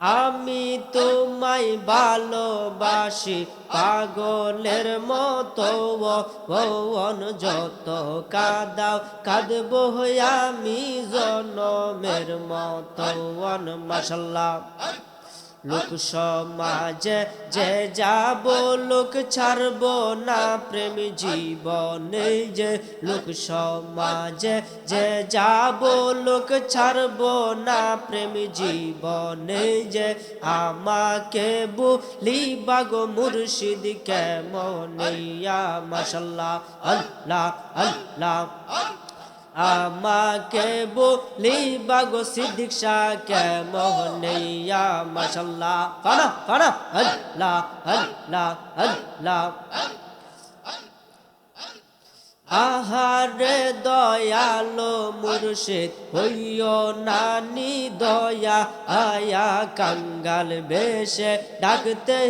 আমি তোমায় ভালোবাসি পাগলের মতো ভবন যত কাদাও কাঁদব আমি জনমের মতো মাসাল্লাহ লোক সমাজে যে যাব লোক ছাড়ব না প্রেম জীবনে যে লোক সমাজে যে যাব লোক ছাড়ব না প্রেম জীবনে যে আমাকে বলি বাগো মুর্শিদ কেমনিয়া মাসাল্লাহ আল্লাহ আল্লাহ। আমাকে বলি বাগো সিদ্দিক শাহ কেমনিয়া মাসাল্লাহ ফানা ফানা আল্লাহ আল্লাহ আল্লাহ। আহারে দয়ালো মুর্শিদ, হইও নানি দয়া, আয়া কাঙ্গাল বেশে ডাকতে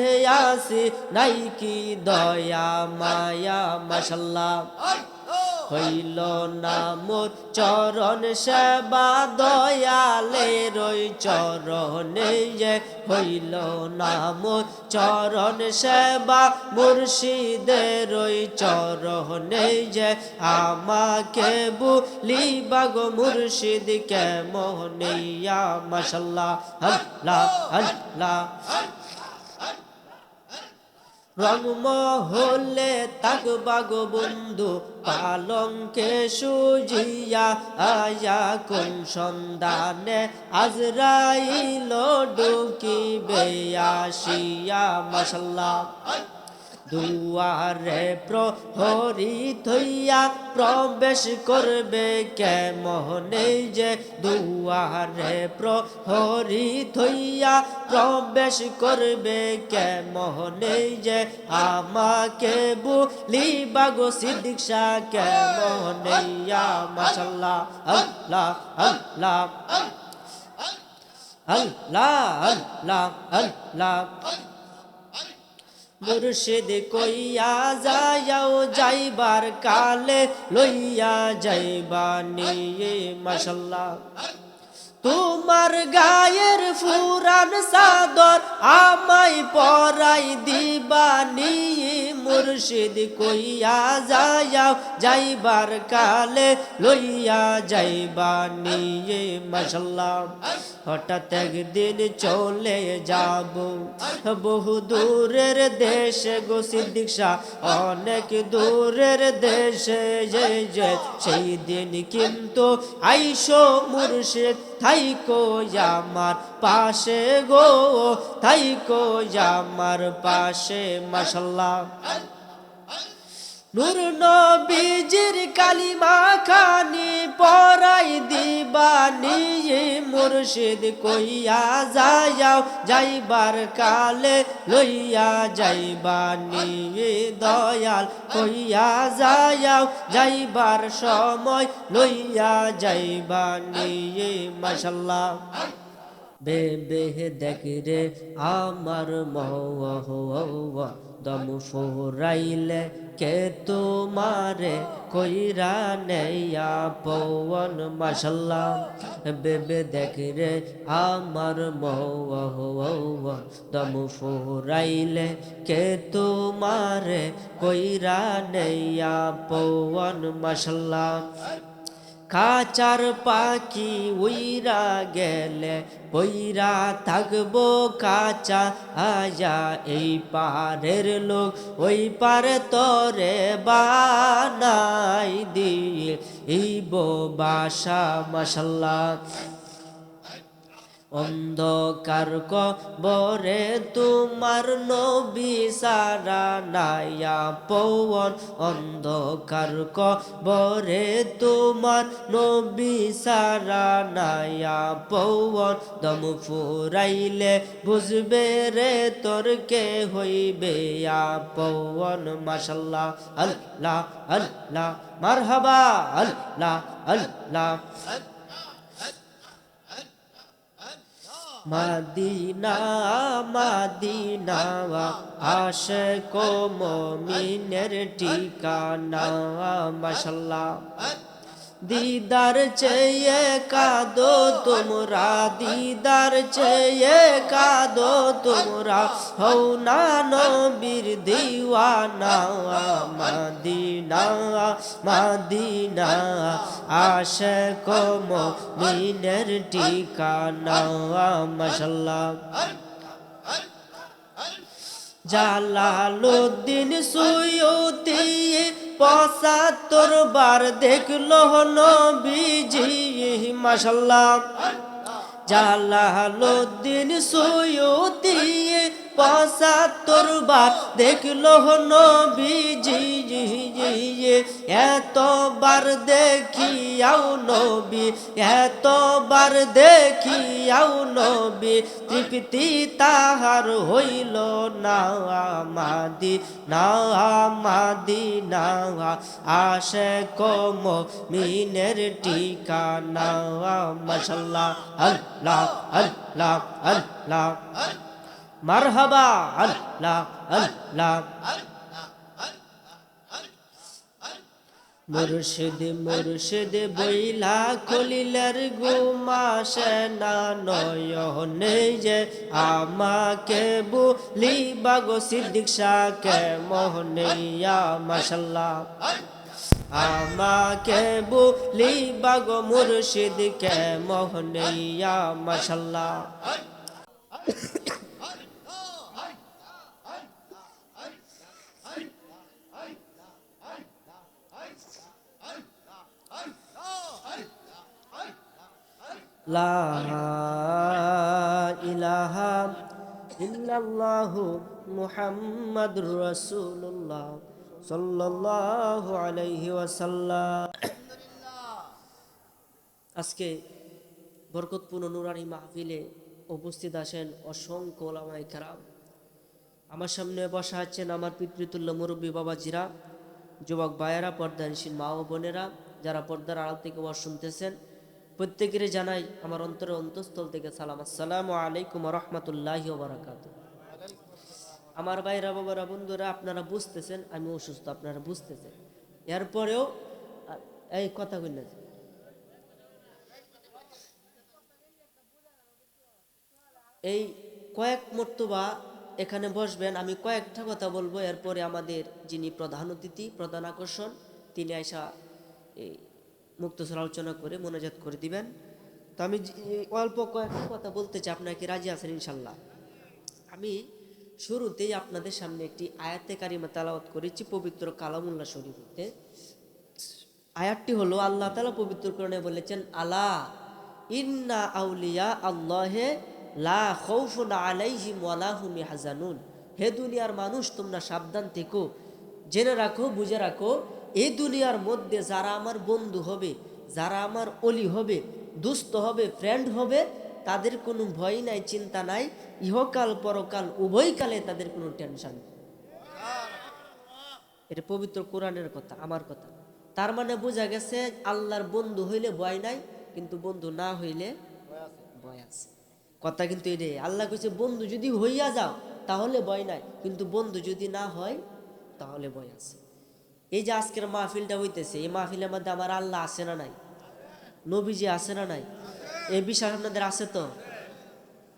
আসি, নাই কি দয়া মায়া মাসাল্লাহ হইল না মোর চরণ সেবা দয়ালে রই চরণে যে হইল না মোর চরণ সেবা মুর্শিদের রই চরণে যে আমাকে বুলি বাগো মুর্শিদ কে মোহনিয়া মাসাল্লাহ আল্লাহ আল্লাহ রংমহলে তাক বাগো বন্ধু পালঙ্কে সুজিয়া আয়া কোন সন্ধানে? আজরাইল ডুকিবে আসিয়া মাসাল্লাহ দুয়ারে প্রহরি থইয়া প্রবেশ করবে কে মোহনে যে? দুয়ারে প্রহরি থইয়া প্রবেশ করবে কে মোহনে যে? আমাকে বুলি বাগো সিদ্দিক শাহ কে মোহনেয়া মাশাল্লাহ, আল্লাহ আল্লাহ আল্লাহ আল্লাহ আল্লাহ মুর্শিদ কইয়া যাও যাইবার কালে লইয়া যাইবা নিয়ে মাসাল্লাহ তোমার গায়ের ফুরান সাদর আমায় পরাই দিবানি মুর্শিদ কইয়া যাও যাইবার কালে লইয়া যাইবানি মাসাল্লাহ হঠাৎ একদিন চলে যাব, বহু দূরের দেশে গো সিদ্দিকশা অনেক দূরের দেশে যে, সেই দিন কিন্তু আইসো মুর্শিদ থাইকো আমার পাশে গো থাইকো আমার পাশে মাসাল্লাহ নূর নবীজির কালিমা খানি পরাই দিবানি মুর্শিদ কইয়া যাও যাইবার কালে লইয়া যাইবানি দয়াল কইয়া যাও যাইবার সময় লইয়া যাইবানি মাসাল্লাহ বেবে দেখ রে, আমার মহ দম ফোরাইলে কে তোমারে কইরা নেয়া পৌন মশাল্লা বেবে দেখ রে আমার মৌ দম ফুরাইলে কে তোমারে কইরা নেয়া পৌন মাসাল্লাহ কাচার পাখি উইরা গেলে, পইরা থাকব কাচা আজা এই পারের লোক ওই পারে তরে বানাই এই বাসা মশাল্লা অন্ধকার কবরে তোমার নবী সারা নায়া পবন অন্ধকার কবরে তোমার নবী সারা নায়া পবন দম ফুরাইলে বুঝবে রে তোর কে হইবে আ পবন মাশাল্লাহ আল্লাহ আল্লাহ, মারহাবা, আল্লাহ আল্লাহ। মাদিনা মাদিনা আশ কো মমিনের ঠিকানা মাশাল্লাহ। দিদার চেয়ে কাদো তোমরা দিদার চেয়ে কাদো তোমরা হও না নবীর দিওয়ানা মাদিনা মাদিনা আশক মিনের ঠিকানা মাশাল্লাহ জালালুদ্দিন সুয়ুতি পঁচাত্তর বার দেখল নবীজি মাশাল্লাহ জালালুদ্দিন সুয়ুতি পঁচাত্তর বার দেখল নবীজি এতবার দেখিয়াও নবী, এতবার দেখিয়াও নবী, তৃপ্তি তাহার হইল না মাদি না মাদি না আশে কম মিনের টিকা ঠিকানা। মশাল্লাহ, আল্লাহ আল্লাহ আল্লাহ। মারহাবা আল্লাহ আল্লাহ মুর্শিদ মুর্শিদ, বইলা খলিলের গুমাসে না, নয়নে যে আমাকে বুলি বাগো সিদ্দিক শাহকে মোহনিয়া মাশাল্লাহ। আমাকে বুলি বাগো মুর্শিদকে মোহনিয়া মাশাল্লাহ। লা ইলাহা ইল্লাল্লাহু আলাইহি আজকে বরকতপূর্ণ নুরানি মাহফিলে উপস্থিত আছেন অসংখ্য ওলামাই কারাম। আমার সামনে বসা আছেন আমার পিতৃতুল্য মুরব্বী বাবাজিরা, যুবক ভাইয়েরা পর্দানসীন মা ও বোনেরা, যারা পর্দার আড়াল থেকে ওয়াজ শুনতেছেন প্রত্যেকের জানাই আমার অন্তরে অন্তঃস্থল থেকে সালাম। আসসালামু আলাইকুম রহমতুল্লাহ বারাকাত আমার ভাইরা, বাবারা, বন্ধুরা, আপনারা বুঝতেছেন, আমি অসুস্থ, আপনারা বুঝতেছেন। এরপরেও এই কথা কই না। এই কয়েক মর্তবা এখানে বসবেন, আমি কয়েকটা কথা বলব। এরপরে আমাদের যিনি প্রধান অতিথি, প্রধান আকর্ষণ, তিনি আইসা এই মুক্তসর আলোচনা করে মনোজাত করে দিবেন। তো আমি অল্প কয়েকটা কথা বলতে চাই আপনাকে রাজি আছেন ইনশাল্লাহ? আমি শুরুতেই আপনাদের সামনে একটি আয়াতে কারিমা তালাওয়াত করেছি, পবিত্র কালামুল্লাহ শরীফতে। আয়াতটি হলো, আল্লাহ তালা পবিত্র করণে বলেছেন, আলা ইন্না আউলিয়া আল্লাহে লা খৌফুন আলাইহিম ওয়ালা হুম ইয়াহজানুন। হে দুনিয়ার মানুষ, তোমরা সাবধান থেকো, জেনে রাখো, বুঝে রাখো এই দুনিয়ার মধ্যে যারা আমার বন্ধু হবে, যারা আমার অলি হবে, দুস্থ হবে ফ্রেন্ড হবে, তাদের কোনো ভয় নাই, চিন্তা নাই। ইহকাল পরকাল উভয়কালে তাদের কোনো টেনশন এটা পবিত্র কোরআনের কথা, আমার কথা। তার মানে বোঝা গেছে, আল্লাহর বন্ধু হইলে ভয় নাই, কিন্তু বন্ধু না হইলে ভয় আছে। কথা কিন্তু এটাই, আল্লাহ কইছে, বন্ধু যদি হইয়া যাও, তাহলে ভয় নাই, কিন্তু বন্ধু যদি না হয়, তাহলে ভয় আছে। এই যে আজকের মাহফিলটা হইতেছে, এই মাহফিলের মধ্যে আমার আল্লাহ আছে না নাই? নবীজি আছে না নাই? এই বিশ্বাস আপনাদের আছে তো?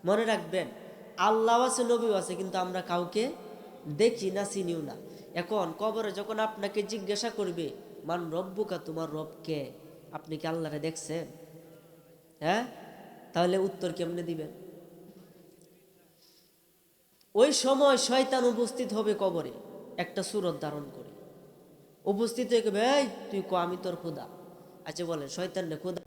মনে রাখবেন আল্লাহ আছে, নবীও আছে, কিন্তু আমরা কাউকে দেখি না, চিনিও না। এখন কবরে যখন আপনাকে জিজ্ঞাসা করবে, মান রব্বুকা, তোমার রবকে আপনি কি আল্লাহরে দেখছেন? হ্যাঁ? তাহলে উত্তর কেমনে দিবেন? ওই সময় শয়তান উপস্থিত হবে কবরে, একটা সুরত ধারণ করে। উপস্থিত হয়ে কবে, এই তুই ক আমি তোর খুদা। আচ্ছা বলে শয়তান রে খুদা।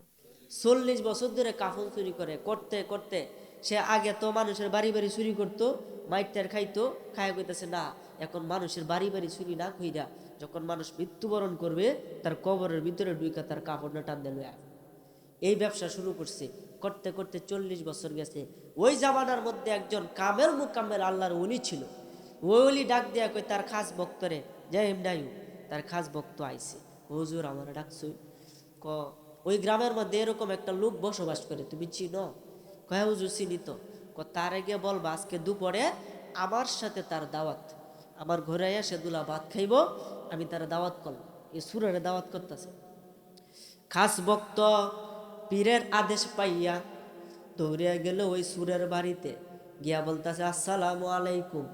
চল্লিশ বছর ধরে কাফন চুরি করে করতে করতে সে আগে তো মানুষের বাড়ি বাড়ি চুরি করতো মাইটার খাইতো খায় কইতেছে না এখন মানুষের বাড়ি বাড়ি চুরি না কইরা যখন মানুষ মৃত্যুবরণ করবে তার কবরের ভিতরে ঢুইকা তার কাপড়টা টান দিল এই ব্যবসা শুরু করছে করতে করতে চল্লিশ বছর গেছে। ওই জামানার মধ্যে একজন কামেল মুকামেল আল্লাহর উনি ছিল। ওই অলি ডাক দেয়া কই তার খাস ভক্তরে জয় হিমডায়ু তার খাস ভক্ত আইছে। হুজুর আমার ডাকছো, ক, ওই গ্রামের মধ্যে এরকম একটা লোক বসবাস করে, তুমি চিনো? কয় হুজুর চিনি তো। ক, তার আগে বলবা, আজকে দুপুরে আমার সাথে তার দাওয়াত। আমার ঘরে আয়া সে দুলা ভাত খাইব, আমি তার দাওয়াত করলাম। এ সুরের দাওয়াত করতেছে। খাস ভক্ত পীরের আদেশ পাইয়া দৌড়িয়া গেল ওই সুরের বাড়িতে। গিয়া বলতেছে, আসসালামু আলাইকুম।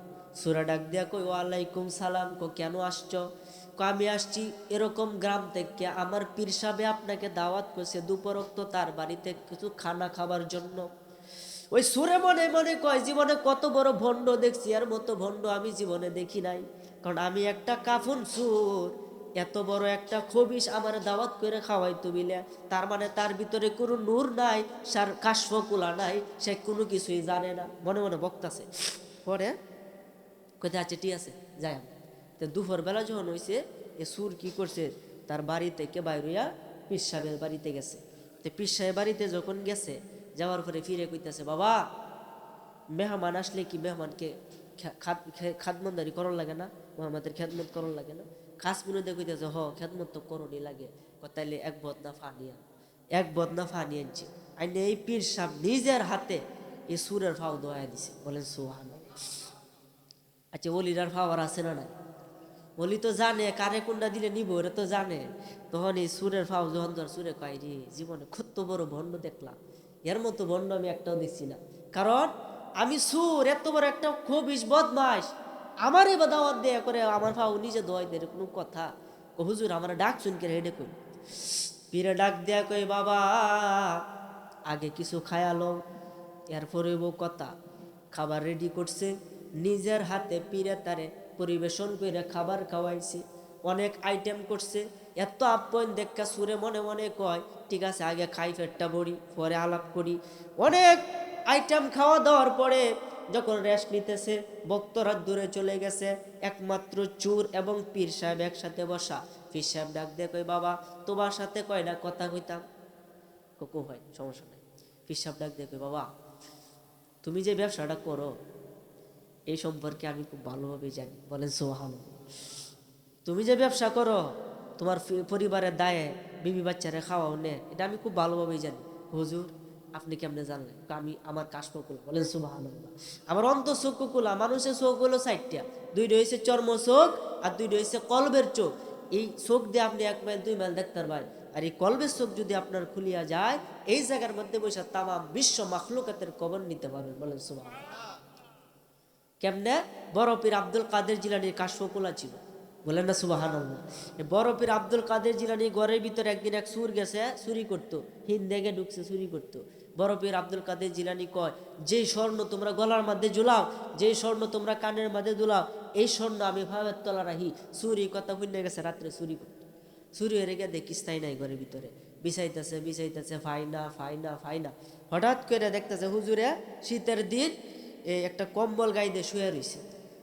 সুরা ডাক দিয়া কই ওয়ালাইকুম সালাম। কো কেন আসছো? আমি আসছি এরকম গ্রাম থেকে। আমার পীর সাহেব আপনাকে দাওয়াত করছে দুপরক্ত তার বাড়িতে কিছু খানা খাবার জন্য। ওই সুরে মনে মনে কয়, জীবনে কত বড় ভণ্ড দেখছি আর মতো ভণ্ড আমি জীবনে দেখি নাই। কারণ আমি একটা কাফুন সুর, এত বড় একটা খবিস আমার দাওয়াত করে খাওয়াইতো বিলে তার মানে তার ভিতরে কোনো নূর নাই, সার কাশফকুলা নাই, সে কোনো কিছুই জানে না। মনে মনে বক্তাছে। পরে কোথায় আছে, ঠিক আছে, যাই। তো দুপুর বেলা যখন হয়েছে এ সুর কি করছে? তার বাড়ি থেকে বাইরিয়া পীর সাহেবের বাড়িতে গেছে। তো পীর সাহেব বাড়িতে যখন গেছে, যাওয়ার পরে ফিরে কইতেছে, বাবা, মেহমান আসলে কি মেহমানকে খাদমন্দারি করন লাগে না? মোহাম্মদের খেদমত করন লাগে না? খাস মিনুদে কইতেছে, হ, খেদমত তো করণই লাগে। তাইলে এক বদনা ফানিয়া এক বদনা ফানি আনছি। আইনে এই পীর সাহেব নিজের হাতে এই সুরের ফাও দোয়া দিছে। বলেন সুহান আচ্ছা অলিরার পাওয়ার আছে না নাই? অলি তো জানে, কারে কোনটা দিলে নিব? ওরা তো জানে। তখন এই সুরের ফাও যখন ধর সুরে কয়, রে, জীবনে কত বড় ভণ্ড দেখলাম। এর মতো ভণ্ড আমি একটাও দেখছি না। কারণ আমি সুর এত বড় একটা খবিস বদমাস আমারই বা দাওয়াত দেয়া করে আমার ফাও নিজে দোয়াই দেয় কোনো কথা। হুজুর, আমার ডাক শুনকে হেডে কই পীরে ডাক দেয়া কই বাবা, আগে কিছু খায়ালো এরপরে কথা, খাবার রেডি করছে। নিজের হাতে পিরে তারে পরিবেশন করে খাবার খাওয়াইছে। অনেক আইটেম করছে। এত আপ্যায়ন দেখা সুরে মনে মনে কয়, ঠিক আছে, আগে খাই ফেটটা বড়ি পরে আলাপ করি। অনেক আইটেম খাওয়া দাওয়ার পরে যখন রেস্ট নিতেছে বক্তরা দূরে চলে গেছে। একমাত্র চুর এবং পীর সাহেব একসাথে বসা। পীর সাহেব ডাক দিয়ে কয়, বাবা, তোমার সাথে কয় না, কথা কইতাম? কোকো হয় সমস্যা নাই। পীর সাহেব ডাক দিয়ে কয়, বাবা, তুমি যে ব্যবসাটা করো এই সম্পর্কে আমি খুব ভালোভাবে জানি। বলেন সোহান তুমি যে ব্যবসা করো, তোমার পরিবারের দায়ে বিবি বাচ্চারা খাওয়াও, নে, এটা আমি খুব ভালোভাবেই জানি। হুজুর, আপনি কেমনে জানলেন? আমি, আমার কাশপকুল বলেন সুবাহান আমার অন্ত চক্ষুকুলা মানুষের চোখ হলো চারটা। দুইটা হয়েছে চর্ম চোখ, আর দুইটা হয়েছে কলবের চোখ। এই চোখ দিয়ে আপনি এক মাইল, দুই মাইল দেখতে পারবেন। আর এই কলবের চোখ যদি আপনার খুলিয়া যায়, এই জায়গার মধ্যে বসে তামাম বিশ্ব মাখলুকাতের কবর নিতে পারবেন, বলেন সুবাহ কেমনে? বড় পীর আব্দুল কাদের জিলানির কাশফকুলা ছিল। বলেন না সুবাহান বড় পীর আব্দুল কাদের জিলানি ঘরের ভিতরে একদিন এক সুর গেছে, চুরি করতো। হিন্দেগে ঢুকছে, চুরি করতো। বড় পীর আব্দুল কাদের জিলানি কয়, যেই স্বর্ণ তোমরা গলার মধ্যে ঝুলাও, যেই স্বর্ণ তোমরা কানের মধ্যে দুলাও, এই স্বর্ণ আমি ভাবের তলা রাহি, চুরি কথা শুনে গেছে, রাত্রে চুরি করতো। চুরি হয়ে গিয়ে দেখিস তাই নাই ঘরের ভিতরে। বিছাইতেছে বিছাইতেছে, ফাইনা ফাইনা ফাইনা। হঠাৎ করে দেখতেছে হুজুরে, শীতের দিন এই একটা কম্বল গাই দিয়ে শুয়ে রয়েছে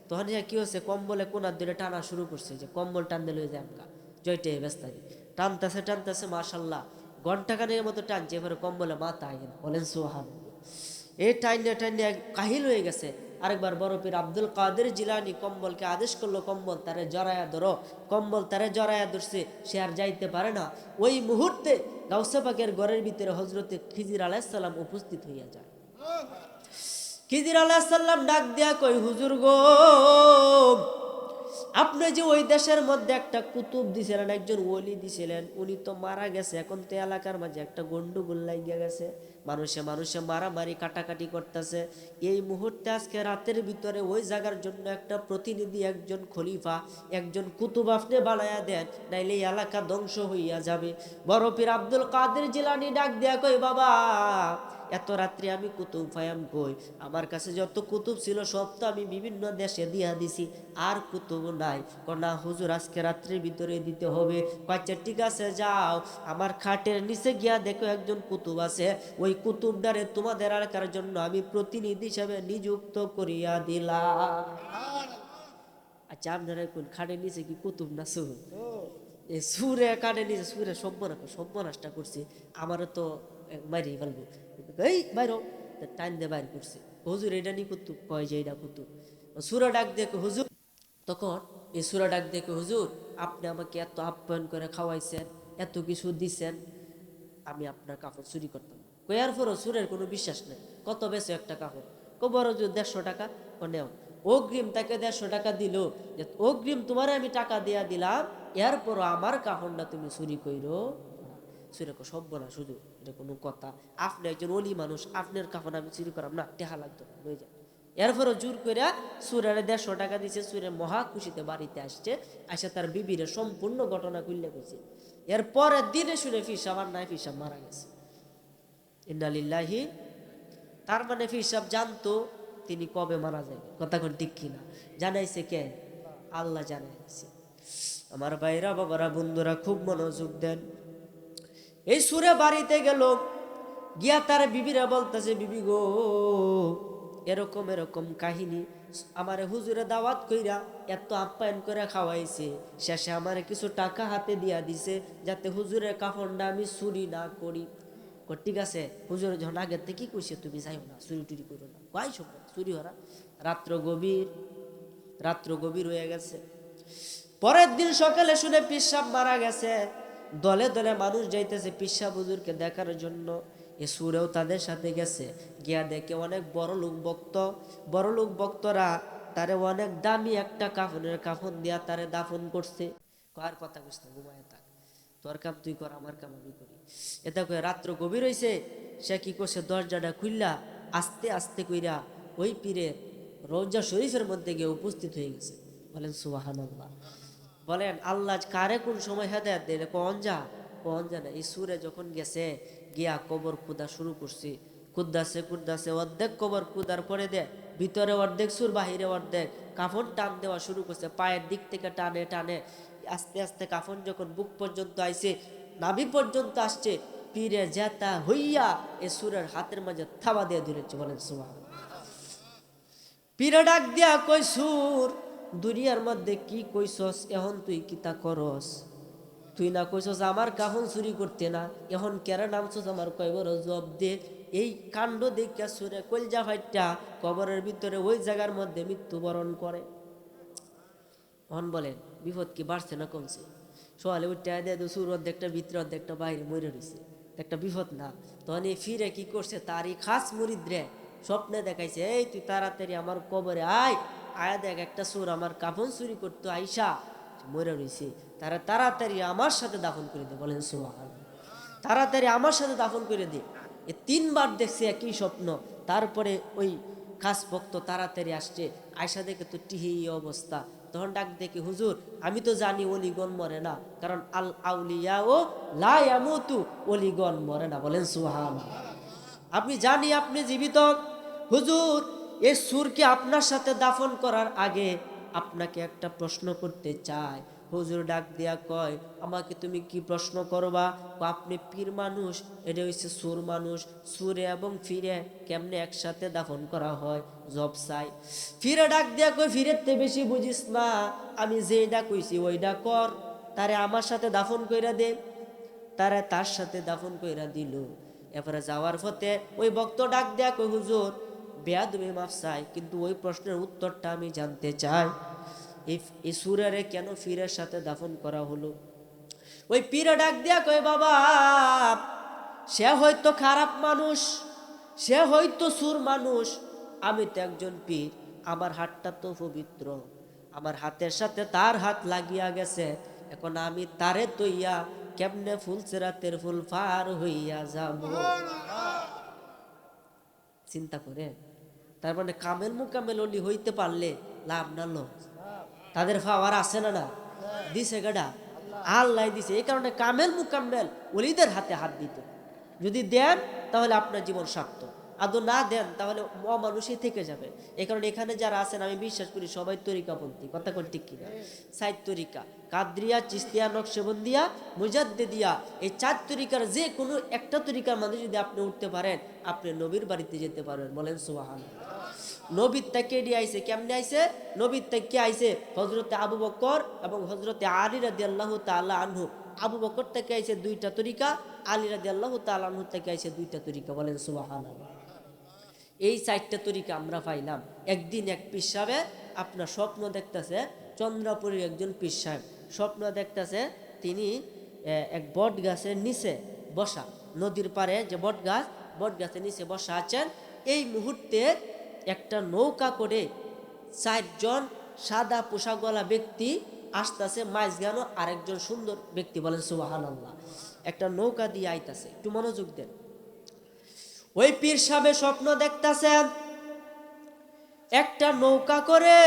তখন ইয়া কি হচ্ছে কম্বলে কোনার দিলে টানা শুরু করছে যে, কম্বল টান দিলে যায় আমকা জয়টে ব্যস্তারি টানতেছে টানতেছে, মাশাল্লাহ। ঘণ্টা খানের মতো টানছে, এবারে কম্বলে মাথা আইন বলেন সোহান এই টাইনে টাইনে কাহিল হয়ে গেছে। আরেকবার বড় পীর আব্দুল কাদের জিলানি কম্বলকে আদেশ করল, কম্বল তারে জরায়া ধরো, কম্বল তারে জরায়া ধরছে, সে আর যাইতে পারে না। ওই মুহূর্তে গাউসে পাকের ঘরের ভিতরে হজরতে খিজির আলাইসাল্লাম উপস্থিত হইয়া যায়। খিজির আলাইসাল্লাম ডাক দিয়া কই হুজুর গো, আপনি যে ওই দেশের মধ্যে একটা কুতুব দিছিলেন, একজন ওলি দিছিলেন, উনি তো মারা গেছে। এখন তো এলাকার মাঝে একটা গন্ডগোল লাগিয়া গেছে। মানুষে মানুষে মারামারি কাটাকাটি করতেছে। এই মুহূর্তে আজকে রাতের ভিতরে ওই জায়গার জন্য একটা প্রতিনিধি, একজন খলিফা, একজন কুতুব আপনি বানায়া দেন, নাইলে এই এলাকা ধ্বংস হইয়া যাবে। বড় পীর আব্দুল কাদের জিলানি ডাক দেয়া কই বাবা এত রাত্রে আমি কুতুব ফায়াম কই? আমার কাছে যত কুতুব ছিল, সব তো আমি বিভিন্ন দেশে দিয়া দিছি, আর কুতুব নাই। কনা হুজুর, আজকে রাত্রির ভিতরে দিতে হবে। কয়েকটা ঠিক আছে, যাও। আমার খাটের নিচে গিয়া দেখো একজন কুতুব আছে। ওই কুতুবদারে তোমাদের এলাকার জন্য আমি প্রতিনিধি হিসেবে নিযুক্ত করিয়া দিলাম। আচ্ছা আপনারা কোন খাটের নিচে কি কুতুব না এ সুরে কানে নিচে সুরে সব্যনাশ সব্যনাশটা করছে। আমারও তো মারি ফেলব। বাইরো বাইর করছে। হুজুর এটা নি কয় যে এটা সুরা ডাক দেখে হুজুর। তখন এই সুরা ডাক দেখে হুজুর, আপনি আমাকে এত আপ্যায়ন করে খাওয়াইছেন, এত কিছু দিছেন, আমি আপনার কাপড় চুরি করতাম। না। কয়ার পরও সুরের কোনো বিশ্বাস নেই। কত বেশি একটা কাপড়? কো বড় যে দেড়শো টাকা। ও নেও। অগ্রিম তাকে দেড়শো টাকা দিল যে, অগ্রিম তোমার আমি টাকা দিয়া দিলাম, এরপরও আমার কাপড়টা তুমি চুরি সুরে সব বলা শুধু এটা কোনো কথা। আপনি একজন অলি মানুষ, আপনার কাফন আমি চুরি করাম না, টেহা লাগতো হয়ে যায়। এরপরও জোর করে সুরের দেড়শো টাকা দিছে, সুরে মহা খুশিতে বাড়িতে আসছে আসে তার বিবিরে সম্পূর্ণ ঘটনা খুললে কইছে। এর দিনে শুনে ফিসাব আর নাই ফিসাব মারা গেছে। ইন্নালিল্লাহি তার মানে ফিসাব জানতো তিনি কবে মারা যাবে কথা কোন ঠিক কিনা। জানাইছে কে? আল্লাহ জানাইছে। আমার ভাইরা, বাবারা, বন্ধুরা, খুব মনোযোগ দেন। এই সুরে বাড়িতে গেল, গিয়া তার বিবিরা বলতেছে, বিবি গো, এরকম এরকম কাহিনী আমার হুজুরে দাওয়াত কইরা এত আপ্যায়ন করে খাওয়াইছে। শেষে আমারে কিছু টাকা হাতে দিয়া দিছে যাতে হুজুরের কাফনটা আমি চুরি না করি। ঠিক আছে, হুজুর যখন আগের থেকে কি কইছে, তুমি যাইও না, চুরি টুরি করো না। কয় সব চুরি হরা, রাত্র গভীর রাত্র গভীর হয়ে গেছে। পরের দিন সকালে শুনে পিসাব মারা গেছে। দলে দলে মানুষ যাইতেছে, পিসা বুজুরকে দেখার জন্য। এ সুরেও তাদের সাথে গেছে, গিয়া দেখে অনেক বড় লোক ভক্ত। বড় লোক ভক্তরা তারে অনেক দামি একটা কাফনের কাফন দিয়া তারে দাফন করছে। কার কথা বুঝতে ঘুমায় থাক। তোর কাম তুই কর, আমার কাম আমি করি। এটা কয়ে রাত্র গভীর হইছে, সে কি করছে, দরজাটা খুললা আস্তে আস্তে কইরা ওই পীরের রোজা শরীফের মধ্যে গিয়ে উপস্থিত হয়ে গেছে। বলেন সুবাহান বলেন, আল্লাহ কারে কোন সময় হেদায়ত দেয়? কন যা কন যা না এই সুরে যখন গেছে, গিয়া কবর কুদা শুরু করছি। কুদ্দাসে কুদ্দাসে অর্ধেক কবর কুদার পরে দে ভিতরে অর্ধেক, সুর বাহিরে অর্ধেক, কাফন টান দেওয়া শুরু করছে, পায়ের দিক থেকে টানে টানে, আস্তে আস্তে কাফন যখন বুক পর্যন্ত আইছে, নাভি পর্যন্ত আসছে, পীরে জেতা হইয়া এ সুরের হাতের মাঝে থাবা দিয়ে ধরেছে বলেন সুবাহ পীরে ডাক দিয়া কই সুর দুনিয়ার মধ্যে কি কইছস, এখন তুই কিতা করস? তুই না কইছস, আমার কাফন চুরি করতে না। এখন কেরা নামছস আমার কয়বর জব দে। এই কাণ্ড দেখিয়া সুরে কলজা ফাইটটা কবরের ভিতরে ওই জায়গার মধ্যে মৃত্যুবরণ করে। অন বলেন বিপদ কি বাড়ছে না কমছে? সোয়ালে উঠতে দেয় তো সুর অর্ধেকটা, ভিতরে অর্ধেকটা বাইরে মরে রয়েছে একটা বিপদ না। তখন এই ফিরে কি করছে, তারই খাস মুরিদ্রে স্বপ্নে দেখাইছে, এই তুই তাড়াতাড়ি আমার কবরে আয় আয়া দেখ, একটা সুর আমার কাফন চুরি করতো আইসা মরে রয়েছে তারা তাড়াতাড়ি আমার সাথে দাফন করে দে, বলেন সুহান তাড়াতাড়ি আমার সাথে দাফন করে দে। এ তিনবার দেখছে একই স্বপ্ন। তারপরে ওই খাস ভক্ত তাড়াতাড়ি আসছে আয়সা দেখে তো টিহি অবস্থা। তখন ডাক দেখে, হুজুর, আমি তো জানি অলিগণ মরে না, কারণ আল আউলিয়া ও লায়ামতু অলিগণ মরে না। বলেন সুহান আপনি জানি আপনি জীবিত। হুজুর এই সুরকে আপনার সাথে দাফন করার আগে আপনাকে একটা প্রশ্ন করতে চাই হুজুর ডাক দিয়া কয়, আমাকে তুমি কি প্রশ্ন করবা? আপনি পীর মানুষ, এটা হচ্ছে সুর মানুষ। সুরে এবং ফিরে কেমনে একসাথে দাফন করা হয়? জব চাই। ফিরে ডাক দিয়া কই ফিরের তে বেশি বুঝিস না, আমি যেটা কইছি ওইটা কর। তারে আমার সাথে দাফন কইরা দে। তারা তার সাথে দাফন কইরা দিল। এরপরে যাওয়ার পথে ওই ভক্ত ডাক দেয়া কই হুজুর বেয়াদবি মাফ চাই কিন্তু ওই প্রশ্নের উত্তরটা আমি জানতে চাই। এই সুরেরে কেন ফিরের সাথে দাফন করা হলো? ওই পীরে ডাক দিয়া কই বাবা সে হয়তো খারাপ মানুষ সে হয়তো সুর মানুষ আমি তো একজন পীর আমার হাতটা তো পবিত্র আমার হাতের সাথে তার হাত লাগিয়া গেছে এখন আমি তারে তৈয়া কেমনে ফুল সেরাতের ফুল ফার হইয়া যাব? চিন্তা করে তার মানে কামেল মুকামেল অলি হইতে পারলে লাভ না লো তাদের পাওয়ার আছে না না? দিছে গাডা। আল্লাহ দিছে। এই কারণে কামেল মুকাম্মেল অলিদের হাতে হাত দিত। যদি দেন, তাহলে আপনার জীবন সার্থক আদৌ না দেন, তাহলে অমানুষই থেকে যাবে। এই কারণে এখানে যারা আছেন, আমি বিশ্বাস করি সবাই তরিকাপন্থী। কথা কোন ঠিক কিনা? সাইদ তরিকা, কাদরিয়া, চিস্তিয়া, নকশবন্দিয়া, মুজাদ্দেদিয়া, এই চার তরিকার যে কোনো একটা তরিকার মধ্যে যদি আপনি উঠতে পারেন, আপনি নবীর বাড়িতে যেতে পারবেন। বলেন সুবাহান নবীর থেকে এডি আইছে? কেমনে আইসে নবীর থেকে আইসে হজরতে আবু বকর এবং হজরতে আলী রাদি আল্লাহ তাল্লাহ আনহু। আবু বকর থেকে আইসে দুইটা তরিকা, আলী রাদি আল্লাহ তাল্লাহ থেকে আইসে দুইটা তরিকা। বলেন সুবাহান এই চারটা তরিকা আমরা পাইলাম। একদিন এক পীর সাহেব আপনার স্বপ্ন দেখতেছে, চন্দ্রাপুরের একজন পীর সাহেব। স্বপ্ন দেখতেছে, তিনি এক বট গাছের নিচে বসা, নদীর পাড়ে যে বট গাছ বট গাছের নিচে বসা আছেন। এই মুহূর্তে একটা নৌকা করে চারজন সাদা পোশাকওয়ালা ব্যক্তি আসতেছে, মাঝখানো আরেকজন সুন্দর ব্যক্তি বলেন সুবাহান একটা নৌকা দিয়ে আইতাছে। একটু মনোযোগ দেন। ওই পীর সাহেব স্বপ্ন দেখতাছেন, একটা নৌকা করে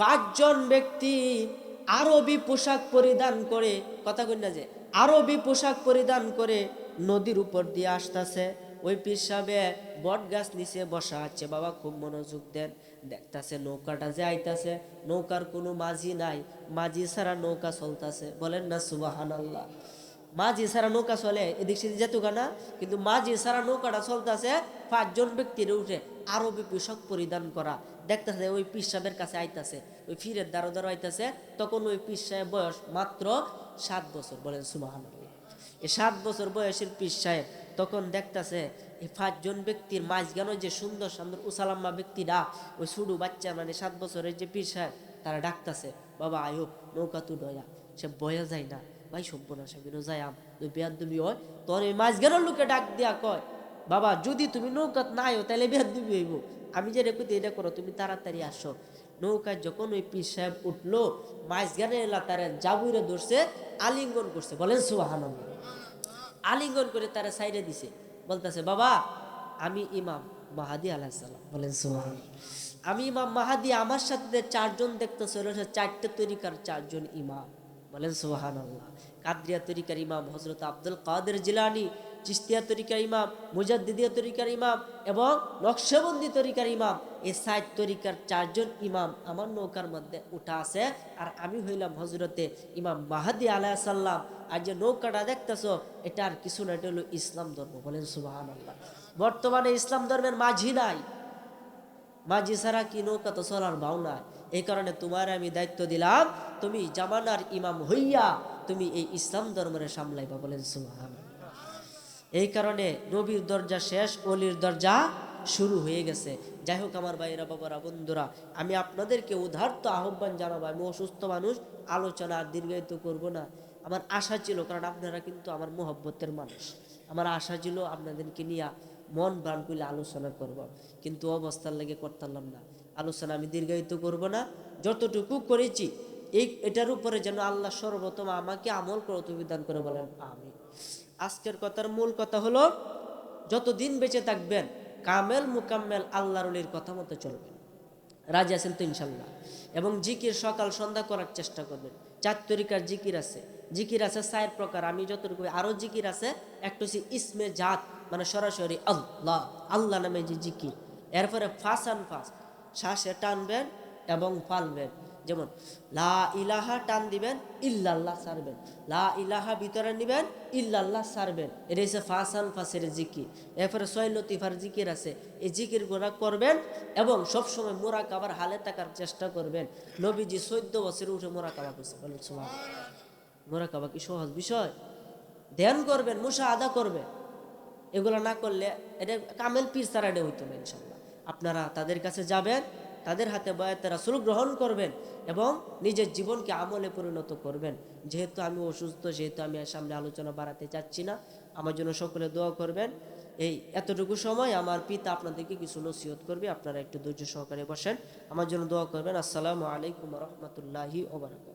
পাঁচজন ব্যক্তি আরবি পোশাক পরিধান করে, কথা কই না যে, আরবি পোশাক পরিধান করে নদীর উপর দিয়ে আসতেছে। ওই পীর সাহেবে বট গাছ নিচে বসা আছে, বাবা খুব মনোযোগ দেন, দেখতাছে নৌকাটা যে আইতাছে, নৌকার কোনো মাঝি নাই, মাঝি ছাড়া নৌকা চলতাছে, বলেন না সুবাহান আল্লাহ মাঝি সারা নৌকা চলে, এদিক সেদিক যেত না, কিন্তু মাঝি সারা নৌকাটা চলতেছে, পাঁচজন ব্যক্তির উঠে আরবি পোশাক পরিধান করা। দেখতেছে ওই পীর সাহেবের কাছে আইতাছে, ওই ফিরের দ্বারো দ্বারো আইতাছে, তখন ওই পীর সাহেব বয়স মাত্র সাত বছর, বলেন সুবাহান এই সাত বছর বয়সের পীর সাহেব তখন দেখতাছে এই পাঁচজন ব্যক্তির মাঝখানে যে সুন্দর সুন্দর উসালাম্মা ব্যক্তিরা, ওই শুরু বাচ্চা মানে সাত বছরের যে পীর সাহেব তারা ডাকতাছে, বাবা আয়ুব নৌকা তু ডয়া সে বয়া যায় না। ভাই সভ্যনা সাবিনো যাই আম তুই হয়, তোর এই মাঝখানের লোকে ডাক দিয়া কয়, বাবা, যদি তুমি নৌকাত না আয়ো তাহলে বেয়াদ দিবি হইব। আমি যে রেখে এটা করো, তুমি তাড়াতাড়ি আসো। নৌকায় যখন ওই পীর সাহেব উঠল মাঝখানে এলা তারা জাবুরে ধরছে, আলিঙ্গন করছে। বলেন সুবাহান আলিঙ্গন করে তারা সাইডে দিছে। বলতেছে, বাবা, আমি ইমাম মাহাদি আলাহিসাল্লাম বলেন সুবাহান আমি ইমাম মাহাদি, আমার সাথে চারজন দেখতেছে চারটে তরিকার চারজন ইমাম। বলেন সোহান আল্লাহ কাদরিয়া তরিকার ইমাম হজরত আব্দুল কাদের জিলানি চিস্তিয়া তরিকার ইমাম, মুজাদ্দিদিয়া তরিকার ইমাম এবং নকশবন্দি তরিকার ইমাম। এই সাইড তরিকার চারজন ইমাম আমার নৌকার মধ্যে উঠা আছে। আর আমি হইলাম হজরতে ইমাম মাহাদি আলাহ সাল্লাম আর যে নৌকাটা দেখতেছ, এটা আর কিছু না, এটা হলো ইসলাম ধর্ম। বলেন সুবাহান আল্লাহ বর্তমানে ইসলাম ধর্মের মাঝি নাই। মাঝি ছাড়া কি নৌকা তো চলার ভাও না এই কারণে তোমার আমি দায়িত্ব দিলাম, তুমি জামানার ইমাম হইয়া তুমি এই ইসলাম ধর্মের সামলাইবা বলেন সুহান এই কারণে নবীর দরজা শেষ, অলির দরজা শুরু হয়ে গেছে। যাই হোক আমার ভাইয়েরা, বাবারা, বন্ধুরা, আমি আপনাদেরকে উদার্ত আহ্বান জানাব। আমি অসুস্থ মানুষ, আলোচনা আর দীর্ঘায়িত করব না। আমার আশা ছিল, কারণ আপনারা কিন্তু আমার মোহব্বতের মানুষ। আমার আশা ছিল আপনাদেরকে নিয়ে মন প্রাণ করলে আলোচনা করব। কিন্তু অবস্থার লেগে করতাম না। আলোচনা আমি দীর্ঘায়িত করব না। যতটুকু করেছি এই, এটার উপরে যেন আল্লাহ সর্বপ্রথম আমাকে আমল করে অভিধান করে বলেন আমি আজকের কথার মূল কথা হলো, যতদিন বেঁচে থাকবেন, কামেল মুকাম্মেল আল্লাহর অলির কথা মতো চলবেন। রাজি আছেন তো ইনশাল্লাহ? এবং জিকির সকাল সন্ধ্যা করার চেষ্টা করবেন। চার তরিকার জিকির আছে। জিকির আছে চার প্রকার। আমি যতটুকু আরও জিকির আছে, একটা হচ্ছে ইসমে জাত মানে সরাসরি আল্লাহ আল্লাহ নামে যে জিকির। এরপরে ফাঁস আন ফাঁস। শ্বাসে টানবেন এবং ফালবেন। যেমন, লা ইলাহা টান দিবেন, ইল্লাল্লাহ সারবেন লা ইলাহা ভিতরে নিবেন ইল্লাল্লাহ সারবেন এটা হচ্ছে ফাসান ফাসের জিকির। এরপরে ছয় লতিফার জিকির আছে। এই জিকির গোড়া করবেন এবং সবসময় মোরা কাবার হালে থাকার চেষ্টা করবেন। নবীজি চোদ্দ বছরে উঠে মোরা কাবা করছে মোরা কাবা কি সহজ বিষয়? ধ্যান করবেন মুসা আদা করবেন। এগুলো না করলে এটা কামেল পীর এটা হইতো না ইনশাল্লাহ আপনারা তাদের কাছে যাবেন তাদের হাতে বয়াতে রাসুল গ্রহণ করবেন এবং নিজের জীবনকে আমলে পরিণত করবেন। যেহেতু আমি অসুস্থ, যেহেতু আমি সামনে আলোচনা বাড়াতে চাচ্ছি না, আমার জন্য সকলে দোয়া করবেন। এই এতটুকু সময় আমার পিতা আপনাদেরকে কিছু নসিহত করবে, আপনারা একটু ধৈর্য সহকারে বসেন। আমার জন্য দোয়া করবেন। আসসালামু আলাইকুম রহমতুল্লাহি ওবরাকাত